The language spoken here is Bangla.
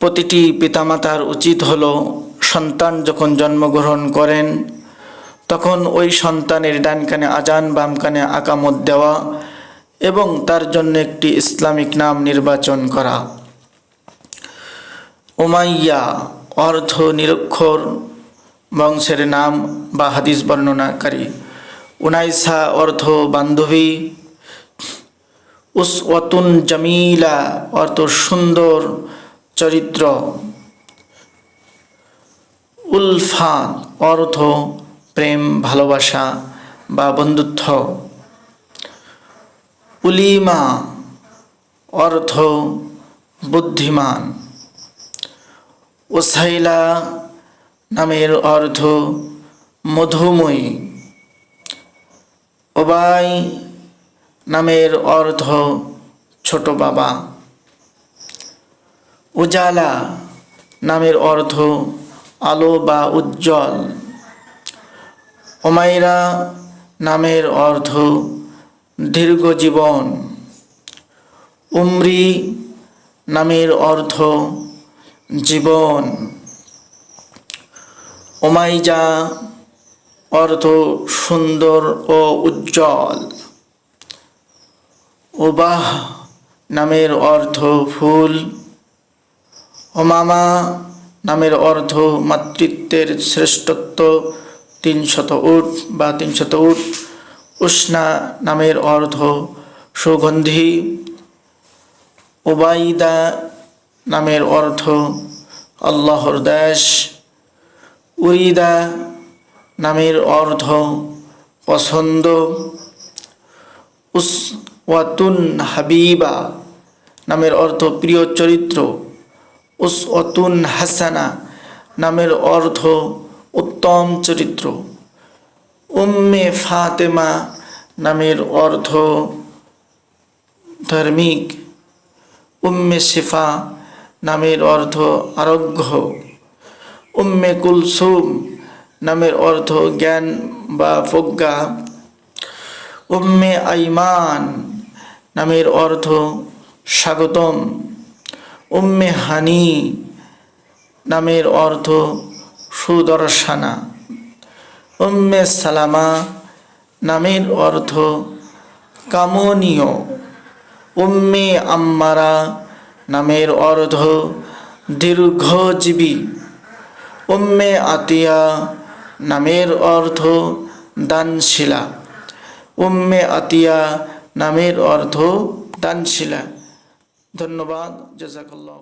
প্রতিটি পিতামাতার উচিত হলো সন্তান যখন জন্মগ্রহণ করেন, তখন ওই সন্তানের ডান কানে আজান, বাম কানে আকামত দেওয়া এবং তার জন্য একটি ইসলামিক নাম নির্বাচন করা। উমাইয়া অর্থ নিরক্ষর বংশের নাম বা হাদিস বর্ণনাকারী। উনাইসা অর্থ বান্ধবী। উসওয়াতুন জামিলা অর্থ সুন্দর। চরিত্র। উলফান অর্থ, প্রেম, ভালোবাসা বা বন্ধুত্ব। উলিমা, অর্থ, বুদ্ধিমান। ওসাইলা নামের অর্থ, মধুময়ী। ওবাই নামের অর্থ, ছোট বাবা। উজালা নামের অর্থ আলো বা উজ্জ্বল। ওমাইরা নামের অর্থ দীর্ঘ জীবন। উমরি নামের অর্থ জীবন। ওমাইজা অর্থ সুন্দর ও উজ্জ্বল। ওবাহ নামের অর্থ ফুল ওমামা নামের অর্থ মাতৃত্বের শ্রেষ্ঠত্ব তিনশত উট বা তিনশত উট। উষ্ণা নামের অর্থ সুগন্ধি। ওবাইদা নামের অর্থ আল্লাহর দাস উরিদা নামের অর্থ পছন্দ। উস ওয়াতুন হাবিবা নামের অর্থ প্রিয় চরিত্র। উসওয়াতুন হাসানা নামের অর্থ উত্তম চরিত্র। উম্মে ফাতেমা নামের অর্থ ধার্মিক। উম্মে শিফা নামের অর্থ আরোগ্য। উম্মে কুলসুম নামের অর্থ জ্ঞান বা প্রজ্ঞা। উম্মে আইমান নামের অর্থ স্বাগতম। উম্মে হানি নামের অর্থ সুদর্শনা। উম্মে সালামা নামের অর্থ কামনীয়। উম্মে আম্মারা নামের অর্থ দীর্ঘজীবী। উম্মে আতিয়া নামের অর্থ দানশিলা। উম্মে আতিয়া নামের অর্থ দানশিলা। ধন্যবাদ। জাজাকাল্লাহ